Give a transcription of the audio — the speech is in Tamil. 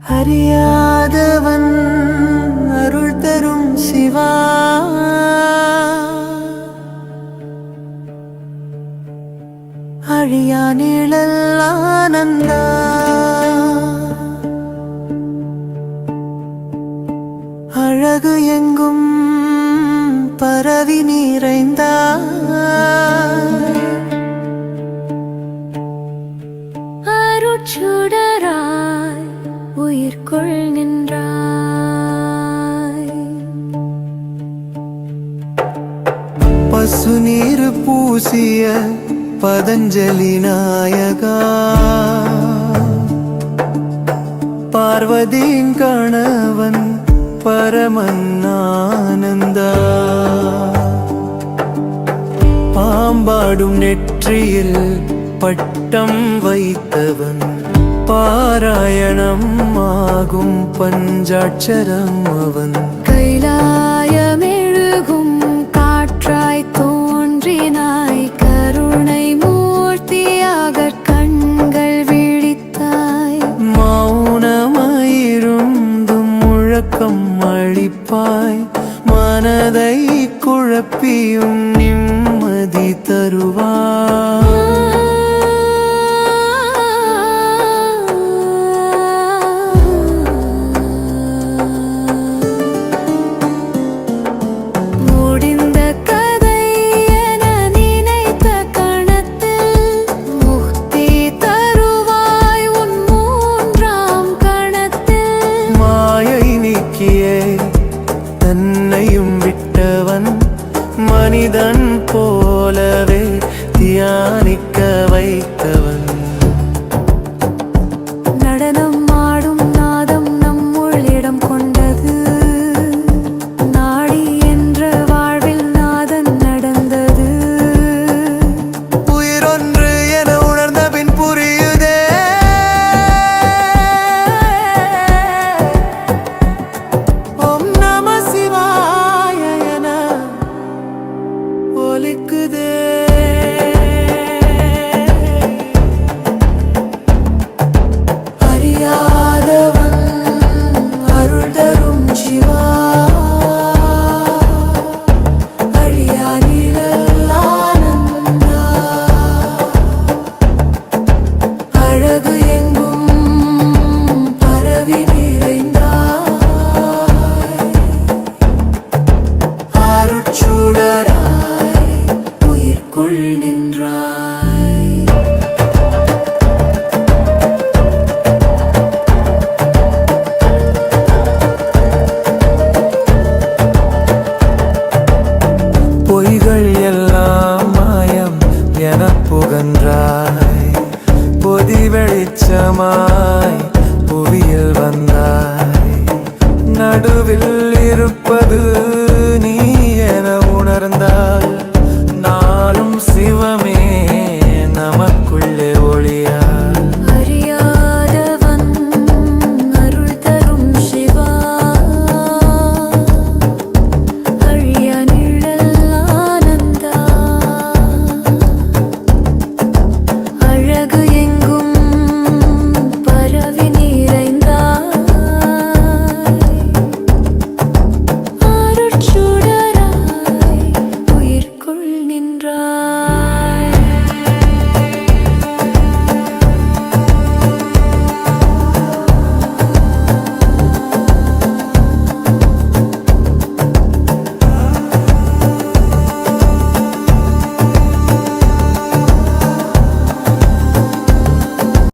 அறியாதவன் அருள் தரும் சிவா. அழியா நிழல் ஆனந்தா. அழகு எங்கும் பரவி நிறைந்தா. அருட்சுடராய் உயிர்க்குள் நின்றாய். பசுநீர் பூசிய பதஞ்சலி நாயகா. பார்வதியின் கணவன் பரமன்னானந்தா பாம்பாடும் நெற்றியில் பட்டு பட்டம் வைத்தவன் பாராயணம் ஆகும் பஞ்சாட்சரம் அவன். கைலாயமெழுகும் காற்றாய் தோன்றினாய் கருணை மூர்த்தியாக கண்கள் விழித்தாய். மௌனமாயிருந்தும் முழக்கம் அளிப்பாய் மனதை குழப்பியும் நிம்மதி தியானிக்க 吗？